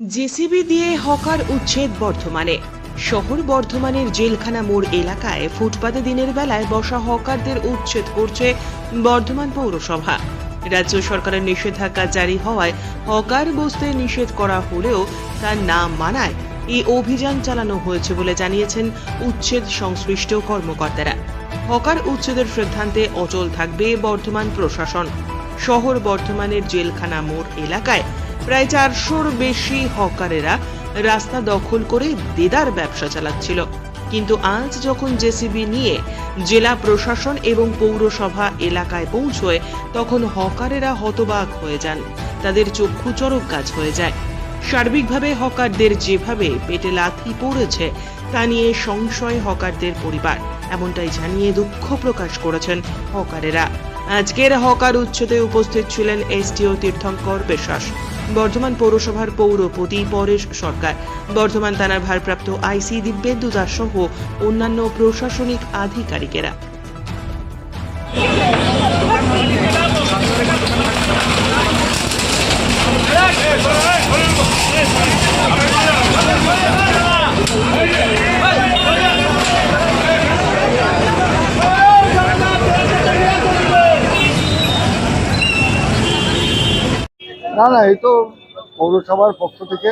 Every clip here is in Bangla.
জেসিবি দিয়ে হকার উচ্ছেদ বর্ধমানে। শহর বর্ধমানের জেলখানা মোড় এলাকায় ফুটপাতে দিনের বেলায় বসা হকারদের উচ্ছেদ করছে বর্ধমান পৌরসভা। রাজ্য সরকারের নিষেধাজ্ঞা জারি হওয়ায় হকার বসতে নিষেধ করা হলেও তার নাম মানায় এই অভিযান চালানো হয়েছে বলে জানিয়েছেন উচ্ছেদ সংশ্লিষ্ট কর্মকর্তারা। হকার উচ্ছেদের সিদ্ধান্তে অচল থাকবে বর্ধমান প্রশাসন। শহর বর্ধমানের জেলখানা মোড় এলাকায় প্রায় চারশোর বেশি হকারেরা রাস্তা দখল করে দেদার ব্যবসা চালাচ্ছিল। কিন্তু আজ যখন জেসিবি নিয়ে জেলা প্রশাসন এবং পৌরসভা এলাকায় পৌঁছয়, তখন হকারেরা হতবাক হয়ে যান। তাদের চক্ষু চরক কাজ হয়ে যায়। সার্বিকভাবে হকারদের যেভাবে পেটে লাথি পড়েছে, তা নিয়ে সংশয় হকারদের পরিবার, এমনটাই জানিয়ে দুঃখ প্রকাশ করেছেন হকারেরা। আজকের হকার উচ্ছেদে উপস্থিত ছিলেন এসডিও তীর্থঙ্কর বিশ্বাস বর্ধমান পৌরসভার পৌরপতি পরেশ সরকার। বর্ধমান থানার ভারপ্রাপ্ত আইসি দিব্যেন্দু দাস সহ অন্যান্য প্রশাসনিক আধিকারিকেরা। না না, এই তো পৌরসভার পক্ষ থেকে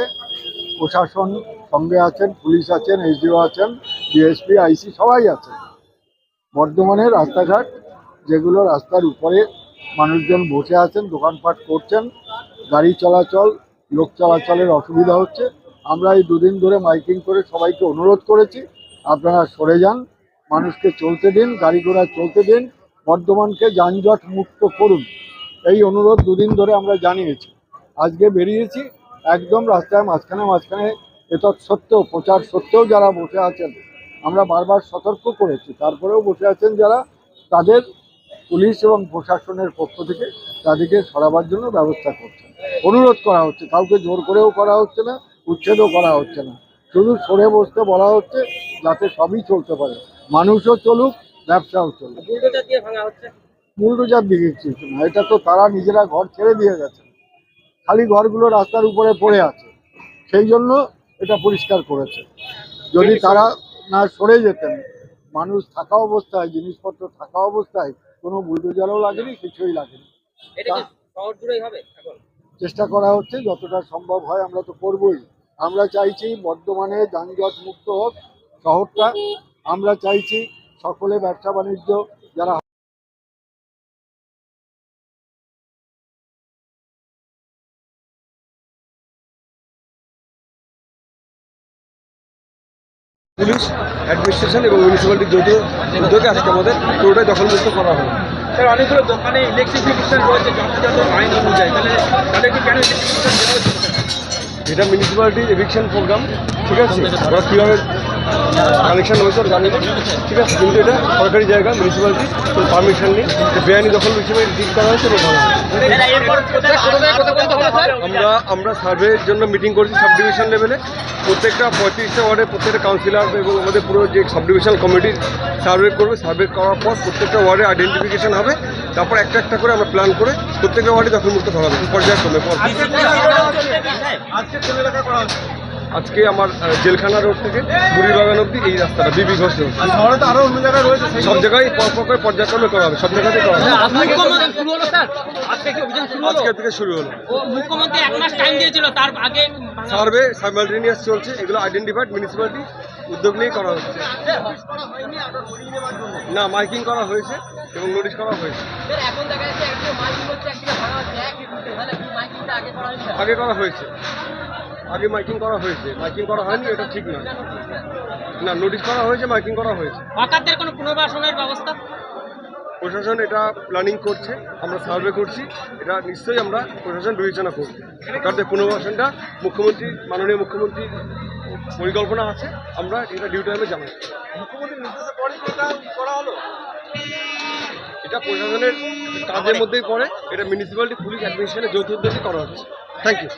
প্রশাসন সঙ্গে আছেন, পুলিশ আছেন এসডিও আছেন, ডিএসপি, আইসি সবাই আছে। বর্ধমানের রাস্তাঘাট, যেগুলো রাস্তার উপরে মানুষজন বসে আছেন, দোকানপাট করছেন, গাড়ি চলাচল, লোক চলাচলের অসুবিধা হচ্ছে। আমরা এই দুদিন ধরে মাইকিং করে সবাইকে অনুরোধ করেছি, আপনারা সরে যান, মানুষকে চলতে দিন, গাড়ি ঘোড়া চলতে দিন, বর্ধমানকে যানজট মুক্ত করুন। এই অনুরোধ দুদিন ধরে আমরা জানিয়েছি। আজকে বেরিয়েছি একদম রাস্তায় মাঝখানে মাঝখানে এতৎ সত্ত্বেও প্রচার সত্ত্বেও যারা বসে আছেন আমরা বারবার সতর্ক করেছি। তারপরেও বসে আছেন যারা তাদের পুলিশ এবং প্রশাসনের পক্ষ থেকে তাদেরকে সরাবার জন্য ব্যবস্থা করছে অনুরোধ করা হচ্ছে কাউকে জোর করেও করা হচ্ছে না উচ্ছেদও করা হচ্ছে না। শুধু সরে বসতে বলা হচ্ছে যাতে সবই চলতে পারে। মানুষও চলুক ব্যবসাও চলুক। বুলডোজার দিয়ে ভাঙা না এটা তো তারা নিজেরা ঘর ছেড়ে দিয়ে গেছে। খালি ঘরগুলো রাস্তার উপরে পড়ে আছে। সেই জন্য এটা পরিষ্কার করেছে। যদি তারা না সরে যেতেন মানুষ থাকা অবস্থায় জিনিসপত্র থাকা অবস্থায় কোনো বুলডোজারও লাগেনি কিছুই লাগেনি। চেষ্টা করা হচ্ছে যতটা সম্ভব হয় আমরা তো করবই। আমরা চাইছি বর্ধমানে যানজট মুক্ত হোক শহরটা। আমরা চাইছি সকলে ব্যবসা বাণিজ্য পুলিশ অ্যাডমিনিস্ট্রেশন এবং মিউনিসিপ্যালিটির যৌথ উদ্যোগে আজকে আমাদের পুরোটাই দখলমুক্ত করা হয় স্যার অনেকগুলো দোকানে ইলেকট্রিফিকেশন রয়েছে যথাযথ আইন অনুযায়ী। তাহলে তাদেরকে কেন ইলেকট্রিফিকেশন? এটা মিউনিসিপ্যালিটির এভিকশন প্রোগ্রাম ঠিক আছে? ওরা কীভাবে কানেকশন হয়েছে ওরা ঠিক আছে কিন্তু এটা সরকারি জায়গা মিউনিসিপ্যালিটি কোনো পারমিশন নেই বেআইনি দখল হিসেবে ঠিক করা হয়েছে? আমরা আমরা সার্ভের জন্য মিটিং করছি সাব ডিভিশন লেভেলে প্রত্যেকটা পঁয়ত্রিশটা ওয়ার্ডে প্রত্যেকটা কাউন্সিলর এবং আমাদের পুরো যে সাব ডিভিশন কমিটির সার্ভে করবে। সার্ভে করার পর প্রত্যেকটা ওয়ার্ডে আইডেন্টিফিকেশন হবে। তারপর একটা একটা করে আমরা প্ল্যান করে প্রত্যেকটা ওয়ার্ডে দখলমুক্ত করা হবে। পর্যায়ক্রমে পর আজকে আমার জেলখানা রোড থেকে বুড়িবাগান অব্দি এই রাস্তাটা বিবি ঘোষ রোড। শহরে তো আরও অন্য জায়গায় রয়েছে সব জায়গায় পর পর করে পর্যায়ক্রমে করা হবে সব জায়গাতেই করা হবে। শুরু হলো আজকে কি অভিযান শুরু হলো? আজকে থেকে শুরু হলো। মুখ্যমন্ত্রী এক মাস টাইম দিয়েছিল তার আগে সার্ভে সাইমালটেনিয়াস চলছে এগুলো আইডেন্টিফাইড মিউনিসিপ্যালিটি উদ্যোগ নিয়েই করা হচ্ছে। না মাইকিং করা হয়েছে এবং নোটিশ করা হয়েছে? আগে করা হয়েছে। আগে মাইকিং করা হয়েছে। মাইকিং করা হয়নি এটা ঠিক নয় না নোটিশ করা হয়েছে মাইকিং করা হয়েছে। হকারদের কোনো পুনর্বাসনের ব্যবস্থা? প্রশাসন এটা প্ল্যানিং করছে আমরা সার্ভে করছি এটা নিশ্চয়ই আমরা প্রশাসন বিবেচনা করব। সরকারদের পুনর্বাসনটা মুখ্যমন্ত্রী মাননীয় মুখ্যমন্ত্রীর পরিকল্পনা আছে আমরা এটা ডিউ টাইমে জানাই এটা প্রশাসনের কাজের মধ্যেই পড়ে এটা মিউনিসিপ্যালিটি পুলিশ অ্যাডমিনিস্ট্রেশনের যৌথ উদ্যোগে করা হচ্ছে। থ্যাংক ইউ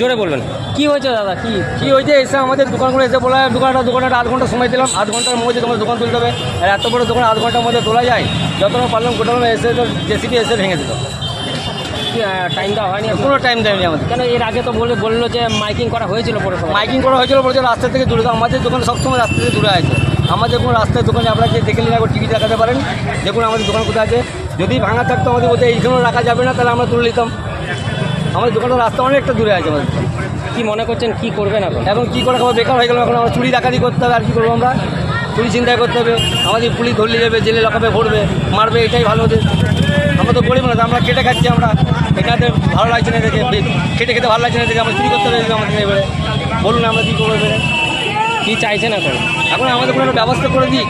জোরে বলবেন। কি হয়েছে দাদা? কি? কি হয়েছে? এসে আমাদের দোকানগুলো এসে বলা দোকানটা দোকানটা আধ ঘণ্টা সময় দিলাম। আধ ঘণ্টার মধ্যে তোমার দোকান তুলতে হবে আর এত বড় দোকান আধ ঘণ্টার মধ্যে তোলা যায়। যতটা পারলাম গোটালাম এসে তো জেসিপি এসে ভেঙে দিল। টাইম দেওয়া হয়নি কোনো টাইম দেয়নি আমাদের। কেন এর আগে তো বলে বলল যে মাইকিং করা হয়েছিল পৌরসভা মাইকিং করা হয়েছিল বলছে রাস্তা থেকে দূরে। তো আমাদের দোকান সবসময় রাস্তা থেকে দূরে আছে। আমাদের কোনো রাস্তায় দোকানে আপনারা যে দেখে নিন টিভি দেখাতে পারেন। দেখুন আমাদের দোকান কোথায় আছে। যদি ভাঙা থাকতো আমাদের বলতে এইখানেও রাখা যাবে না তাহলে আমরা তুলে নিতাম। আমাদের দোকানের রাস্তা অনেকটা দূরে আছে আমাদের। কি মনে করছেন কি করবেন এখন? এখন কী করে খাব? বেকার হয়ে গেল এখন আমরা চুরি ডাকাতি করতে হবে আর কী করব আমরা? চুরি চিন্তায় করতে হবে। আমাদের পুলিশ ধরলে যাবে জেলে লকাবে ভরবে মারবে এটাই ভালো হতে আমরা তো গরিব না আমরা কেটে খাচ্ছি আমরা। এখানে ভালো লাগছে না দেখে খেটে খেতে ভালো লাগছে না দেখে আমরা চুরি করতে হবে আমাদের এবারে। বলুন আমরা কী করব এবারে? কি চাইছেন এখন? এখন আমাদের কোনো ব্যবস্থা করে দিই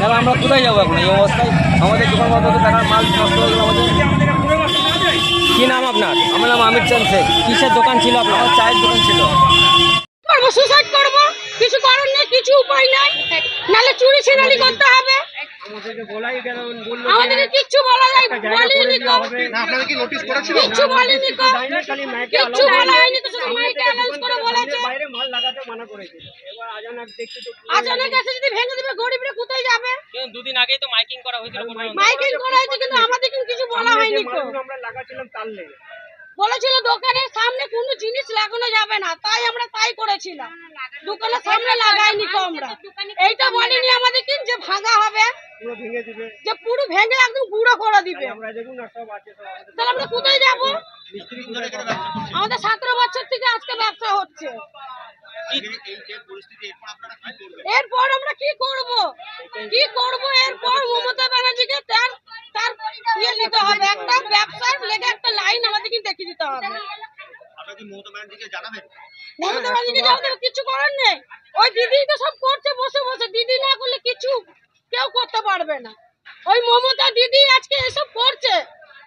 তাহলে আমরা কোথায় যাব এখন? এই অবস্থায় আমাদের দোকান টাকার মাল নষ্ট হয়ে গেলো আমাদের। কি নাম আপনার? আমার নাম আমির চান শেখ। কিসের দোকান ছিল আপনার? আমার চায়ের দোকান ছিল। করব সুসাইড করব। কিছু করার নেই কিছু উপায় নাই। নালে চুরি ছিনালি করতে হবে। আমাদেরকে কিচ্ছু বলা যায় বলিনি কো। আপনাদের কি নোটিশ করেছিল? কিচ্ছু বলিনি কো। কিচ্ছু বলা হয়নি তো শুধু মাইকে অ্যানাউন্স করে বলেছে আচানক এসে যদি ভেঙে দিবে গরিবরা কোথায় যাবে? দুদিন আগেই তো মাইকিং করা হয়েছিল মাইকিং করা হয়েছে কিন্তু আমাদের কিন্তু কিছু বলা হয়নি কো। বলেছিল দোকানের সামনে কোনো জিনিস লাগানো যাবে না তাই আমরা তাই করেছিলাম। দোকানের সামনে লাগাইনি তো আমরা। এইটা বলিনি আমাদের কি যে ভাঙা হবে। যে পুরো ভেঙে একদম গুঁড়ো করে দিবে। তাহলে আমরা কোথায় যাব? আমাদের সতেরো বছর থেকে আজকে ব্যবসা হচ্ছে। এরপর আমরা কি করব? কি করব? এরপর মমতা ব্যানার্জিকে তার তার ইয়ে নিতে হবে। একটা ব্যবসার লেগে একটা লাইন আমাদেরকে দেখিয়ে দিতে হবে। মমতা ব্যানার্জিকে জানাতে কিছু করার নেই। ওই দিদি তো সব করছে বসে বসে। দিদি না করলে কিছু কেউ করতে পারবে না। ওই মমতা দিদি আজকে এসব করছে।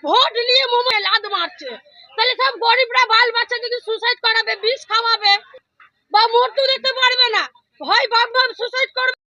ভোট নিয়ে মমতা লাদ মারছে। তাহলে সব গরিবরা বাল বাচ্চাদেরকে সুসাইড করাবে বিষ খাওয়াবে বা মৃত্যু দিতে পারবে না। ভয় ভাব ভাব সুসাইড করবে।